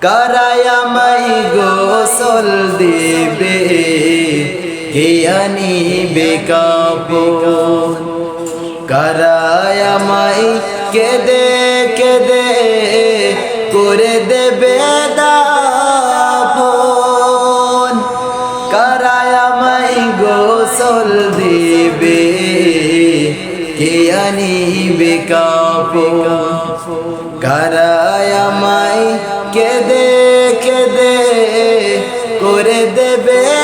কারায়ামাই গোসল দেবে হিয়ানি বেকাপন কারায়ামাই কেদে কেদে করে দেবে দাফন। কারায়ামাই গোসল দেবে কে আনিবে কাপড় কারায়ামাই কেদে কেদে করে দেবে